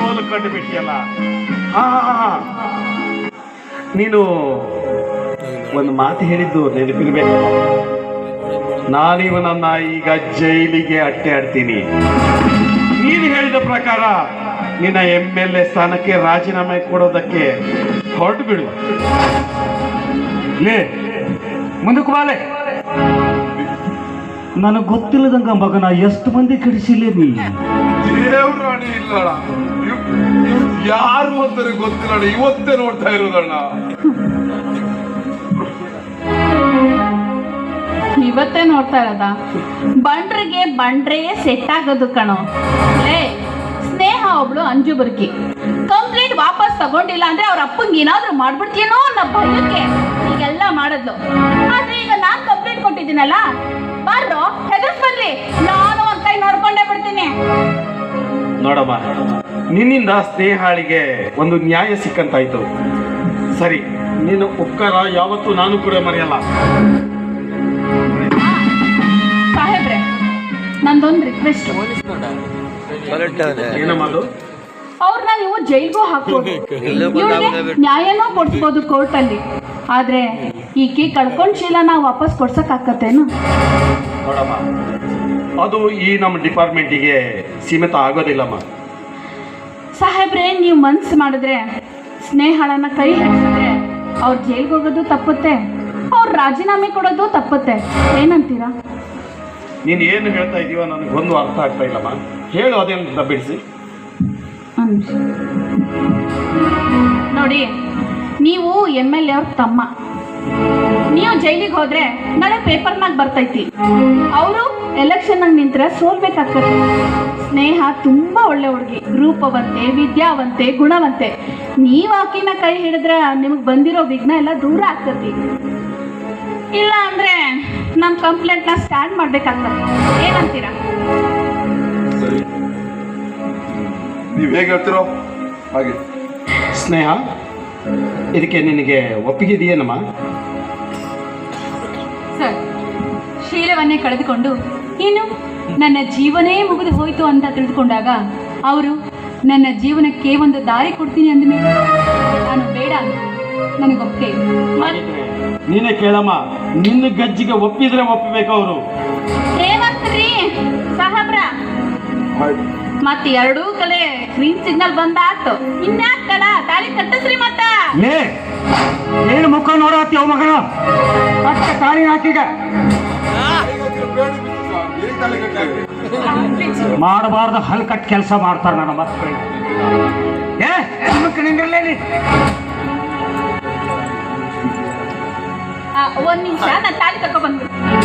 ಸೋಲು ಕಂಡು ಬಿಟ್ಟಿಯಲ್ಲ ಹಾ. ನೀನು ಒಂದು ಮಾತು ಹೇಳಿದ್ದು ನೆನಪಿರ್ಬೇಕು ನಾನಿವನನ್ನ ಈಗ ಜೈಲಿಗೆ ಅಟ್ಟೆ ಆಡ್ತೀನಿ ನೀನು ಹೇಳಿದ ಪ್ರಕಾರ ನಿನ್ನ ಎಂ ಎಲ್ ಎ ಸ್ಥಾನಕ್ಕೆ ರಾಜೀನಾಮೆ ಕೊಡೋದಕ್ಕೆ ಹೊರಟು ಬಿಡು ಲೇ, ಮುಂದಕ್ಕೆ ಬಾಲೆ. ನನಗೆ ಗೊತ್ತಿಲ್ಲದಂಗ ಮಗನ ಎಷ್ಟು ಮಂದಿ ಕೆಡಿಸಿಲ್ಲ ನೀ? ಯಾರು ಅಂತ ಗೊತ್ತಿಲ್ಲ ಇವತ್ತೇ ನೋಡ್ತಾ ಇರೋದಣ್ಣ ಇವತ್ತೇ ನೋಡ್ತಾ ಇರೋದ? ಬಂಡ್ರಿಗೆ ಬಂಡ್ರೆಯೇ ಸೆಟ್ ಆಗೋದು ಕಣೋ. ಏ ಸ್ನೇಹ ಒಬ್ಳು ಅಂಜು ಬರ್ಕಿ. ಕಂಪ್ಲೇಂಟ್ ವಾಪಸ್ ತಗೊಂಡಿಲ್ಲ ಅಂದ್ರೆ ಅವ್ರ ಅಪ್ಪಂಗೆ ಏನಾದ್ರೂ ಮಾಡ್ಬಿಡ್ತೀನೋ ಅನ್ನೋ ಭಯಕ್ಕೆ ಈಗೆಲ್ಲ ಮಾಡಿದ್ಲು. ಆದ್ರೆ ಈಗ ನಾನ್ ಕಂಪ್ಲೇಂಟ್ ಕೊಟ್ಟಿದ್ದೀನಲ್ಲ ಬರ್ರೋ ಹೆದರ್ಸ್ ಬರ್ರಿ ನಾನು ಒಂದ್ ಕೈ ನೋಡ್ಕೊಂಡೇ ಬಿಡ್ತೀನಿ. ನೋಡಮ್ಮ ನಿನ್ನಿಂದ ಸ್ನೇಹಾಳಿಗೆ ಒಂದು ನ್ಯಾಯ ಸಿಕ್ಕಂತಾಯ್ತು. ಸರಿ ನೀನು ಉಪಕಾರ ಯಾವತ್ತೂ ನಾನು ಕೂಡ ಮರೆಯಲ್ಲ. ಸಾಹೇಬ್ರೆ ನಂದೊಂದು ರಿಕ್ವೆಸ್ಟ್ ಏನಮ್ಮ ಅದು? ಅವ್ರನ್ನ ನೀವು ಜೈಲ್ಗೂ ಹಾಕ್ಬೋದು. ಇವ್ರಿಗೆ ನ್ಯಾಯನೂ ಕೊಡ್ಸ್ಬೋದು ಕೋರ್ಟಲ್ಲಿ. ಆದ್ರೆ ಈಕೆ ಕಳ್ಕೊಂಡ್ ಶೀಲನ ವಾಪಸ್ ಕೊಡ್ಸಕ್ಕಾಕತ್ತೇನು ನೋಡಮ್ಮ ಅದು ಈ ನಮ್ಮ ಡಿಪಾರ್ಟ್ಮೆಂಟಿಗೆ ಸೀಮಿತ ಆಗೋದಿಲ್ಲಮ್ಮ. ಸಾಹೇಬ್ರೆ ನೀವು ಮನ್ಸು ಮಾಡಿದ್ರೆ ಸ್ನೇಹಳನ್ನ ಕೈ ಹಿಡಿಸಿದ್ರೆ ಅವ್ರ ಜೈಲ್ಗೆ ಹೋಗೋದು ತಪ್ಪುತ್ತೆ ಅವ್ರ ರಾಜೀನಾಮೆ ಕೊಡೋದು ತಪ್ಪುತ್ತೆ. ಏನಂತೀರಾ? ನೀನು ಏನು ಹೇಳ್ತಾ ಇದೀವ ನನಗೆ ಒಂದು ಅರ್ಥ ಆಗ್ತಾ ಇಲ್ಲಮ್ಮ. ಹೇಳು ಅದೇನು ಬಿಡಿಸಿ. ನೋಡಿ ನೀವು ಎಂ ಎಲ್ ಎ ಅವ್ರ ತಮ್ಮ. ನೀವು ಜೈಲಿಗೆ ಹೋದ್ರೆ ನಾಳೆ ಪೇಪರ್ನಾಗ ಬರ್ತೈತಿ. ಅವರು ಎಲೆಕ್ಷನ್ನಾಗ ನಿಂತ್ರೆ ಸೋಲ್ಬೇಕಾಗ್ತದೆ. ಸ್ನೇಹ ತುಂಬಾ ಒಳ್ಳೆ ಹುಡುಗಿ. ರೂಪವಂತೆ ವಿದ್ಯಾವಂತೆ ಗುಣವಂತೆ. ನೀವು ಆಕಿನ ಕೈ ಹಿಡಿದ್ರೆ ನಿಮಗೆ ಬಂದಿರೋ ವಿಘ್ನ ಎಲ್ಲ ದೂರ ಆಗ್ತತಿ. ಇಲ್ಲ ಅಂದ್ರೆ ನಮ್ಮ ಕಂಪ್ಲೇಂಟ್ನ ಸ್ಟ್ಯಾಂಡ್ ಮಾಡ್ಬೇಕಾಗ್ತದೆ. ಏನಂತೀರಾ? ನೀವು ನೀವ್ ಹೇಗೆ ಹೇಳ್ತಿರೋ? ಹಾಗೆ. ಸ್ನೇಹ ಇದಕ್ಕೆ ನಿನಗೆ ಒಪ್ಪಿಗೆ ಇದೆಯೇನಮ್ಮ ಸರ್ ಶೀಲವನ್ನೇ ಕಳೆದುಕೊಂಡು ಇನ್ನು ನನ್ನ ಜೀವನೇ ಮುಗಿದು ಹೋಯಿತು ಅಂತ ತಿಳಿದುಕೊಂಡಾಗ ಅವರು ನನ್ನ ಜೀವನಕ್ಕೆ ಒಂದು ದಾರಿ ಕೊಡ್ತೀನಿ ಅಂದಮೇಲೆ ನಾನು ಬೇಡ ನನಗೆ ನನಗೊಪ್ಪಿಗೆ ಇದೆ. ಮತ್- ನೀನೇ ಕೇಳಮ್ಮ ನಿನ್ನ ಗಜ್ಜಿಗೆ ಒಪ್ಪಿದ್ರೆ ಒಪ್ಪಬೇಕು ಅವರು. ಸಾಹೇಬ್ರ. ಮತ್ ಎರಡೂ ಕಲೆ ಗ್ರೀನ್ ಸಿಗ್ನಲ್ ಬಂದಾತು ಇನ್ಯಾಕ್ ತಡ? ತಾಳಿ ಕಟ್ಟಿಸ್ರಿ ಮತ್ತ ಲೇ ಏನು ಮುಖ ನೋಡತ್ತೀವ ಮಗನ? ಅಕ್ಕ ತಾಳಿ ಹಾಕಿಗ? ಮಾಡಬಾರ್ದ ಹಲ್ ಕಟ್ ಕೆಲಸ ಮಾಡ್ತಾರ ನನ್ನ ಮಕ್ಕಳು ಏ ಆ, ಒಂದ್ ನಿಮಿಷ ನಾನು ತಾಳಿ ತಕೊ ಬಂದ್ಬಿಡ್ತೀನಿ.